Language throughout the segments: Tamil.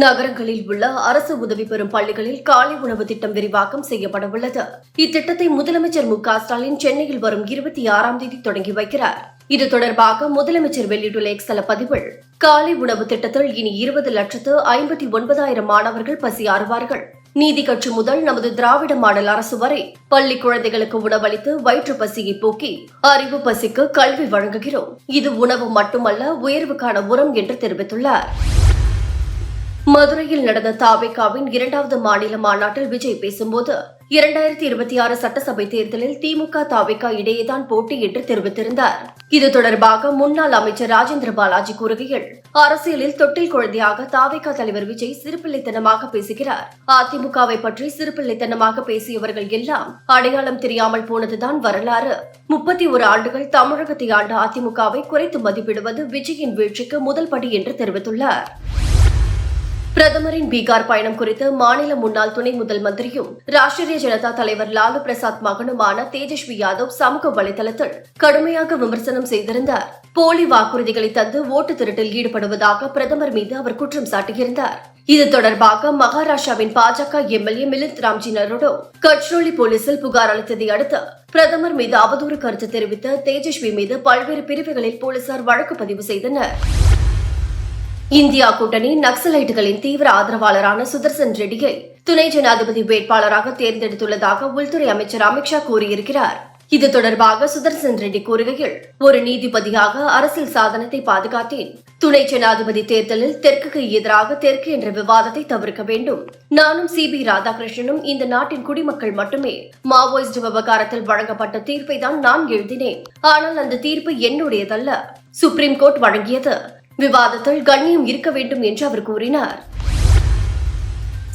நகரங்களில் உள்ள அரசு உதவி பெறும் பள்ளிகளில் காலை உணவு திட்டம் விரிவாக்கம் செய்யப்பட உள்ளது இத்திட்டத்தை முதலமைச்சர் மு க ஸ்டாலின் சென்னையில் வரும் இருபத்தி ஆறாம் தேதி தொடங்கி வைக்கிறார். இது தொடர்பாக முதலமைச்சர் வெளியிட்டுள்ள எக்ஸல பதிவில் காலை உணவு திட்டத்தில் இனி இருபது லட்சத்து ஐம்பத்தி ஒன்பதாயிரம் மாணவர்கள் பசியாறுவார்கள் நீதி கட்சி முதல் நமது திராவிட மாடல் அரசு வரை பள்ளி குழந்தைகளுக்கு உணவளித்து வயிற்று பசியை போக்கி அறிவு பசிக்கு கல்வி வழங்குகிறோம். இது உணவு மட்டுமல்ல உயர்வுக்கான உரம் என்று தெரிவித்துள்ளார். மதுரையில் நடந்த தாவேகாவின் இரண்டாவது மாநில மாநாட்டில் விஜய் பேசும்போது இரண்டாயிரத்தி இருபத்தி ஆறு சட்டசபை தேர்தலில் திமுக தாவேகா இடையேதான் போட்டி என்று தெரிவித்திருந்தார். இது தொடர்பாக முன்னாள் அமைச்சர் ராஜேந்திர பாலாஜி கூறுகையில் அரசியலில் தொட்டில் குழந்தையாக தாவேகா தலைவர் விஜய் சிறுபிள்ளைத்தனமாக பேசுகிறார். அதிமுகவை பற்றி சிறுபிள்ளைத்தனமாக பேசியவர்கள் எல்லாம் அடையாளம் தெரியாமல் போனதுதான் வரலாறு. முப்பத்தி ஒரு ஆண்டுகள் தமிழகத்தை ஆண்ட அதிமுகவை குறைத்து மதிப்பிடுவது விஜயின் வீழ்ச்சிக்கு முதல் படி என்று தெரிவித்துள்ளார். பிரதமரின் பீகார் பயணம் குறித்து மாநில முன்னாள் துணை முதல் மந்திரியும் ராஷ்டிரிய ஜனதா தலைவர் லாலு பிரசாத் மகனுமான தேஜஸ்வி யாதவ் சமூக வலைதளத்தில் கடுமையாக விமர்சனம் செய்திருந்தார். போலி வாக்குறுதிகளை தந்து ஓட்டு திருட்டில் ஈடுபடுவதாக பிரதமர் மீது அவர் குற்றம் சாட்டியிருந்தார். இது தொடர்பாக மகாராஷ்டிராவின் பாஜக எம்எல்ஏ மிலிந்த் ராம்ஜி நரோடோ கட்ரோலி போலீசில் புகார் அளித்ததை அடுத்து பிரதமர் மீது அவதூறு கருத்து தெரிவித்த தேஜஸ்வி மீது பல்வேறு பிரிவுகளில் போலீசார் வழக்கு பதிவு செய்தனர். இந்தியா கூட்டணி நக்சலைட்டுகளின் தீவிர ஆதரவாளரான சுதர்சன் ரெட்டியை துணை ஜனாதிபதி வேட்பாளராக தேர்ந்தெடுத்துள்ளதாக உள்துறை அமைச்சர் அமித்ஷா கூறியிருக்கிறார். இது தொடர்பாக சுதர்சன் ரெட்டி கூறுகையில் ஒரு நீதிபதியாக அரசியல் சாதனத்தை பாதுகாத்தேன். துணை ஜனாதிபதி தேர்தலில் தெற்குக்கு எதிராக தெற்கு என்ற விவாதத்தை தவிர்க்க வேண்டும். நானும் சி பி ராதாகிருஷ்ணனும் இந்த நாட்டின் குடிமக்கள் மட்டுமே. மாவோயிஸ்ட் விவகாரத்தில் வழங்கப்பட்ட தீர்ப்பை தான் நான் எழுதினேன். ஆனால் அந்த தீர்ப்பு என்னுடையதல்ல. சுப்ரீம் கோர்ட் வழங்கியது விவாதத்தில் கண்ணியம் இருக்க வேண்டும் என்று அவர் கூறினார்.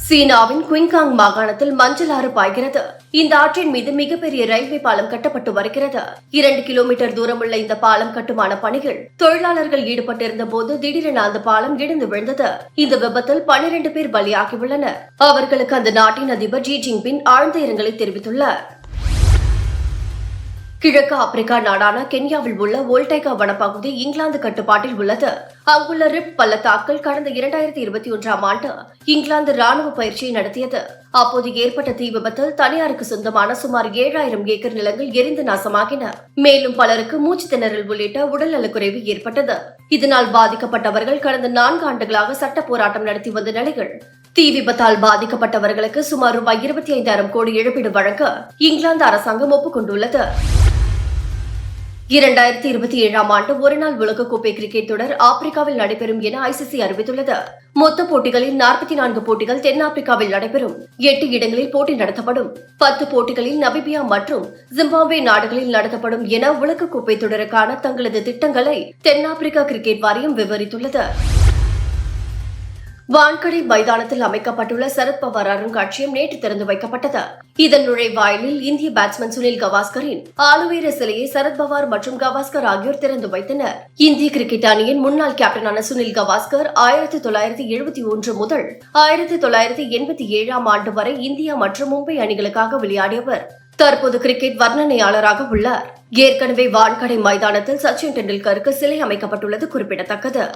சீனாவின் குயிங்காங் மாகாணத்தில் மஞ்சள் ஆறு பாய்கிறது. இந்த ஆற்றின் மீது மிகப்பெரிய ரயில்வே பாலம் கட்டப்பட்டு வருகிறது. இரண்டு கிலோமீட்டர் தூரமுள்ள இந்த பாலம் கட்டுமான பணிகள் தொழிலாளர்கள் ஈடுபட்டிருந்த போது திடீரென அந்த பாலம் இடிந்து விழுந்தது. இந்த விபத்தில் பனிரெண்டு பேர் பலியாகியுள்ளனர். அவர்களுக்கு அந்த நாட்டின் அதிபர் ஜி ஜின்பின் ஆழ்ந்த இரங்கலை தெரிவித்துள்ளார். கிழக்கு ஆப்பிரிக்கா நாடான கென்யாவில் உள்ள ஓல்டைகா வனப்பகுதி இங்கிலாந்து கட்டுப்பாட்டில் உள்ளது. அங்குள்ள ரிப் பள்ளத்தாக்கள் கடந்த இரண்டாயிரத்தி இருபத்தி ஒன்றாம் ஆண்டு இங்கிலாந்து ராணுவ பயிற்சியை நடத்தியது. அப்போது ஏற்பட்ட தீ விபத்தில் தனியாருக்கு சொந்தமான சுமார் ஏழாயிரம் ஏக்கர் நிலங்கள் எரிந்து நாசமாகின. மேலும் பலருக்கு மூச்சு திணறல் உள்ளிட்ட உடல்நலக்குறைவு ஏற்பட்டது. இதனால் பாதிக்கப்பட்டவர்கள் கடந்த நான்கு ஆண்டுகளாக சட்ட போராட்டம் நடத்தி வந்த நிலையில் தீ விபத்தால் பாதிக்கப்பட்டவர்களுக்கு சுமார் ரூபாய் இருபத்தி ஐந்தாயிரம் கோடி இழப்பீடு வழங்க இங்கிலாந்து அரசாங்கம் ஒப்புக்கொண்டுள்ளது. இரண்டாயிரத்தி இருபத்தி ஏழாம் ஆண்டு ஒருநாள் உலகக்கோப்பை கிரிக்கெட் தொடர் ஆப்பிரிக்காவில் நடைபெறும் என ஐசிசி அறிவித்துள்ளது. மொத்த போட்டிகளில் நாற்பத்தி நான்கு போட்டிகள் தென்னாப்பிரிக்காவில் நடைபெறும். எட்டு இடங்களில் போட்டி நடத்தப்படும். பத்து போட்டிகளில் நபிபியா மற்றும் ஜிம்பாப்வே நாடுகளில் நடத்தப்படும் என உலகக்கோப்பை தொடருக்கான தங்களது திட்டங்களை தென்னாப்பிரிக்கா கிரிக்கெட் வாரியம் விவரித்துள்ளது. வான்கடை மைதானத்தில் அமைக்கப்பட்டுள்ள சரத்பவார் அருங்காட்சியகம் நேற்று திறந்து வைக்கப்பட்டது. இதன் நுழைவாயிலில் இந்திய பேட்ஸ்மேன் சுனில் கவாஸ்கரின் ஆளுவீர சிலையை சரத்பவார் மற்றும் கவாஸ்கர் ஆகியோர் திறந்து வைத்தனர். இந்திய கிரிக்கெட் அணியின் முன்னாள் கேப்டனான சுனில் கவாஸ்கர் ஆயிரத்தி தொள்ளாயிரத்தி எழுபத்தி ஒன்று முதல் ஆயிரத்தி தொள்ளாயிரத்தி எண்பத்தி ஏழாம் ஆண்டு வரை இந்தியா மற்றும் மும்பை அணிகளுக்காக விளையாடியவர். தற்போது கிரிக்கெட் வர்ணனையாளராக உள்ளார். ஏற்கனவே வான்கடை மைதானத்தில் சச்சின் டெண்டுல்கருக்கு சிலை அமைக்கப்பட்டுள்ளது குறிப்பிடத்தக்கது.